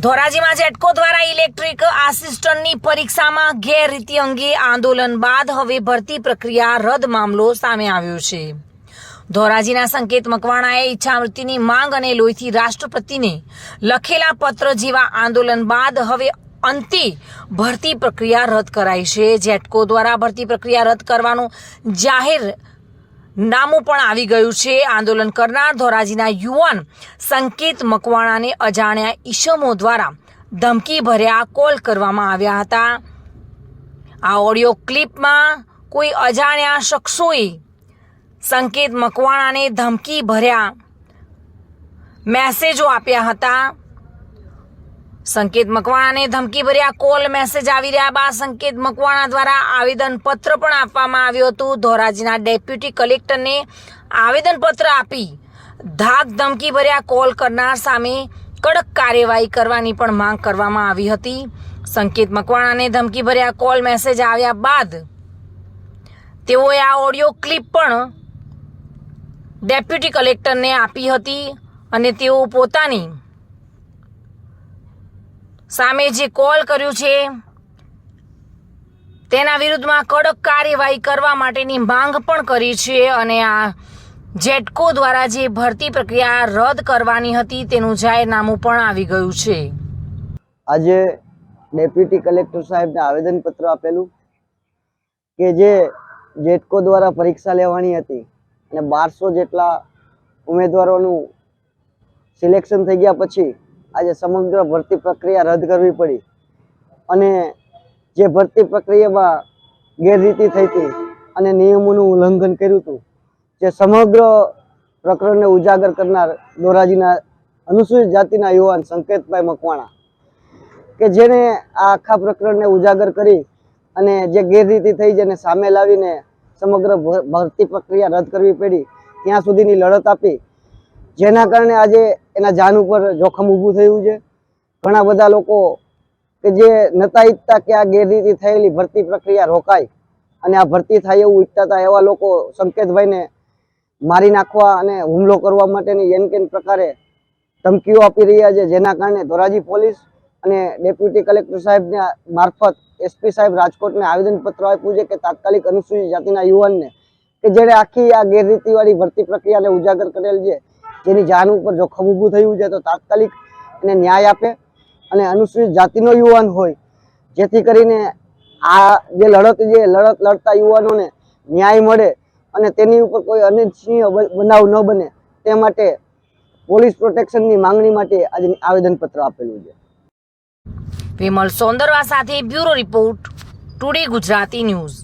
ધોરાજીમાં જેટકો દ્વારા ઇલેક્ટ્રિક આસિસ્ટન્ટની પરીક્ષામાં ગેરરીતિ અંગે આંદોલન બાદ હવે ભરતી પ્રક્રિયા રદ મામલો સામે આવ્યો છે. ધોરાજીના સંકેત મકવાણાએ ઈચ્છામૃત્યુની માંગ અને લોહીથી રાષ્ટ્રપતિને લખેલા પત્ર જેવા આંદોલન બાદ હવે અંતે ભરતી પ્રક્રિયા રદ કરાઈ છે. જેટકો દ્વારા ભરતી પ્રક્રિયા રદ કરવાનું જાહેર નામું પણ આવી ગયું છે. આંદોલન કરનાર ધોરાજીના યુવાન સંકેત મકવાણાને અજાણ્યા ઈસમો દ્વારા ધમકી ભર્યા કોલ કરવામાં આવ્યા હતા. આ ઓડિયો ક્લિપમાં કોઈ અજાણ્યા શખ્સોએ સંકેત મકવાણાને ધમકી ભર્યા મેસેજો આપ્યા હતા. સંકેત મકવાણાને ધમકી ભર્યા કોલ મેસેજ આવી રહ્યા બાદ સંકેત મકવાણા દ્વારા આવેદન પત્ર પણ આપવામાં આવ્યું હતું. ધોરાજીના ડેપ્યુટી કલેક્ટરને આવેદન પત્ર આપી ધાક ધમકી ભર્યા કોલ કરનાર સામે કડક કાર્યવાહી કરવાની પણ માંગ કરવામાં આવી હતી. સંકેત મકવાણાને ધમકી ભર્યા કોલ મેસેજ આવ્યા બાદ તેઓએ આ ઓડિયો ક્લિપ પણ ડેપ્યુટી કલેક્ટરને આપી હતી અને તેઓ પોતાની સામે જે કોલ કર્યું છે. તેના વિરુદ્ધમાં કડક કાર્યવાહી કરવા માટેની માંગ પણ કરી છે અને આ જેટકો દ્વારા જે ભરતી પ્રક્રિયા રદ કરવાની હતી તેનું જાહેરનામું પણ આવી ગયું છે. આજે ડેપ્યુટી કલેક્ટર સાહેબને આવેદનપત્ર આપેલું કે જે જેટકો દ્વારા પરીક્ષા લેવાની હતી અને બારસો જેટલા ઉમેદવારોનું સિલેક્શન થઈ ગયા પછી આજે સમગ્ર ભરતી પ્રક્રિયા રદ કરવી પડી. અને જે ભરતી પ્રક્રિયામાં ગેરરીતિ થઈ હતી અને નિયમોનું ઉલ્લંઘન કર્યું હતું, જે સમગ્ર પ્રકરણને ઉજાગર કરનાર ધોરાજીના અનુસૂચિત જાતિના યુવાન સંકેતભાઈ મકવાણા, કે જેને આ આખા પ્રકરણને ઉજાગર કરી અને જે ગેરરીતિ થઈ જેને સામે લાવીને સમગ્ર ભરતી પ્રક્રિયા રદ કરવી પડી, ત્યાં સુધીની લડત આપી. જેના કારણે આજે એના જાન ઉપર જોખમ ઊભું થયું છે. ઘણા બધા લોકો કે જે નતા ઈચ્છતા કે આ ગેરરીતિ થયેલી ભરતી પ્રક્રિયા રોકાય અને આ ભરતી થાય એવું ઈચ્છતા હતા એવા લોકો સંકેતભાઈને મારી નાખવા અને હુમલો કરવા માટેની એન કેન પ્રકારે ધમકીઓ આપી રહ્યા છે. જેના કારણે ધોરાજી પોલીસ અને ડેપ્યુટી કલેક્ટર સાહેબને મારફત એસપી સાહેબ રાજકોટને આવેદનપત્ર આપ્યું છે કે તાત્કાલિક અનુસૂચિત જાતિના યુવાનને કે જેણે આખી આ ગેરરીતિવાળી ભરતી પ્રક્રિયાને ઉજાગર કરેલ છે. જેની જાન ઉપર જોખમ ઊભું થયું છે તો તાત્કાલિક એને ન્યાય આપે અને અનુસૂચિત જાતિનો યુવાન હોય. જેથી કરીને આ જે લડત જે લડત લડતા યુવાનોને ન્યાય મળે અને તેની ઉપર કોઈ અનિચ્છનીય બનાવ ન બને, તે માટે પોલીસ પ્રોટેક્શનની માંગણી માટે આજે આવેદનપત્ર આપેલું છે. વિમલ સોંદરવા સાથે bureau report, today Gujarati news.